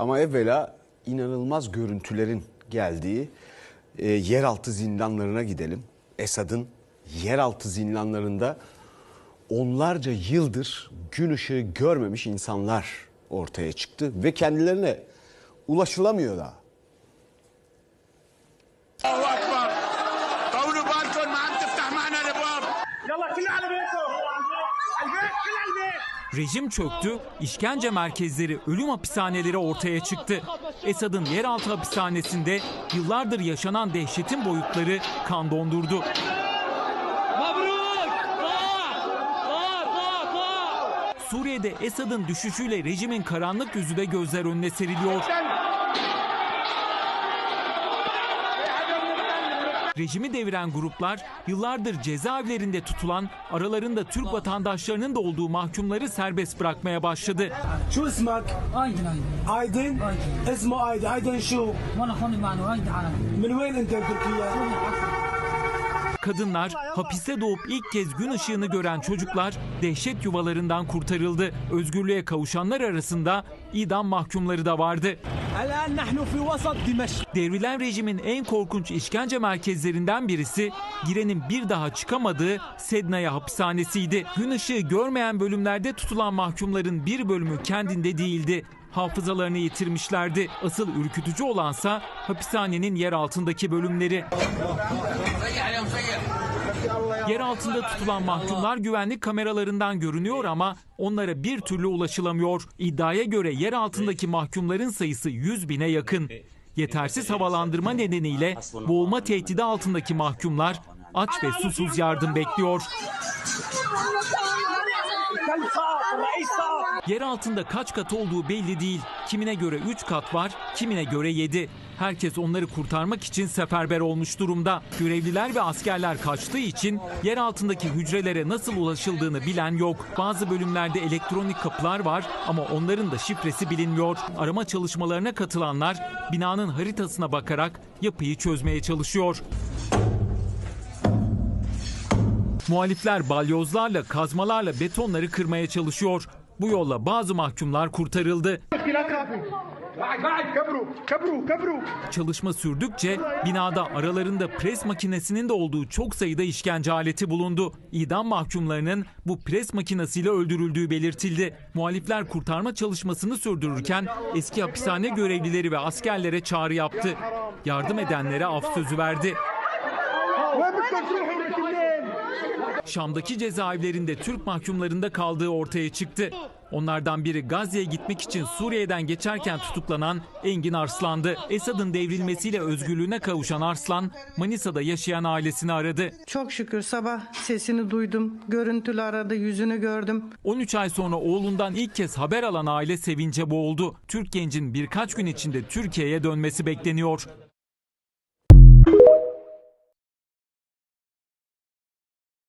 Ama evvela inanılmaz görüntülerin geldiği e, yeraltı zindanlarına gidelim. Esad'ın yeraltı zindanlarında onlarca yıldır gün ışığı görmemiş insanlar ortaya çıktı ve kendilerine ulaşılamıyor da. الله اكبر طولوا بالكم ما عم تفتح معنا الابواب يلا كل على بيتكم Rejim çöktü, işkence merkezleri, ölüm hapishaneleri ortaya çıktı. Esad'ın yeraltı hapishanesinde yıllardır yaşanan dehşetin boyutları kan dondurdu. Suriye'de Esad'ın düşüşüyle rejimin karanlık yüzü de gözler önüne seriliyor. Rejimi deviren gruplar yıllardır cezaevlerinde tutulan aralarında Türk vatandaşlarının da olduğu mahkumları serbest bırakmaya başladı. Şu ismak? Aydın Aydın. Aydın. İsmi Aydın. Aydın şu? Min ven ente Türkiye? kadınlar, hapise doğup ilk kez gün ışığını gören çocuklar dehşet yuvalarından kurtarıldı. Özgürlüğe kavuşanlar arasında idam mahkumları da vardı. Devrilen rejimin en korkunç işkence merkezlerinden birisi girenin bir daha çıkamadığı Sedna'ya hapishanesiydi. Gün ışığı görmeyen bölümlerde tutulan mahkumların bir bölümü kendinde değildi hafızalarını yitirmişlerdi. Asıl ürkütücü olansa hapishanenin yer altındaki bölümleri. Yer altında tutulan mahkumlar güvenlik kameralarından görünüyor ama onlara bir türlü ulaşılamıyor. İddiaya göre yer altındaki mahkumların sayısı 100 bine yakın. Yetersiz havalandırma nedeniyle boğulma tehdidi altındaki mahkumlar aç ve susuz yardım bekliyor. Yer altında kaç kat olduğu belli değil. Kimine göre 3 kat var, kimine göre 7. Herkes onları kurtarmak için seferber olmuş durumda. Görevliler ve askerler kaçtığı için yer altındaki hücrelere nasıl ulaşıldığını bilen yok. Bazı bölümlerde elektronik kapılar var ama onların da şifresi bilinmiyor. Arama çalışmalarına katılanlar binanın haritasına bakarak yapıyı çözmeye çalışıyor. Muhalifler balyozlarla, kazmalarla betonları kırmaya çalışıyor. Bu yolla bazı mahkumlar kurtarıldı. Çalışma sürdükçe binada aralarında pres makinesinin de olduğu çok sayıda işkence aleti bulundu. İdam mahkumlarının bu pres makinesiyle öldürüldüğü belirtildi. Muhalifler kurtarma çalışmasını sürdürürken eski hapishane görevlileri ve askerlere çağrı yaptı. Yardım edenlere af sözü verdi. Şam'daki cezaevlerinde Türk mahkumlarında kaldığı ortaya çıktı. Onlardan biri Gazze'ye gitmek için Suriye'den geçerken tutuklanan Engin Arslan'dı. Esad'ın devrilmesiyle özgürlüğüne kavuşan Arslan, Manisa'da yaşayan ailesini aradı. Çok şükür sabah sesini duydum. Görüntülü aradı, yüzünü gördüm. 13 ay sonra oğlundan ilk kez haber alan aile sevince boğuldu. Türk gencin birkaç gün içinde Türkiye'ye dönmesi bekleniyor.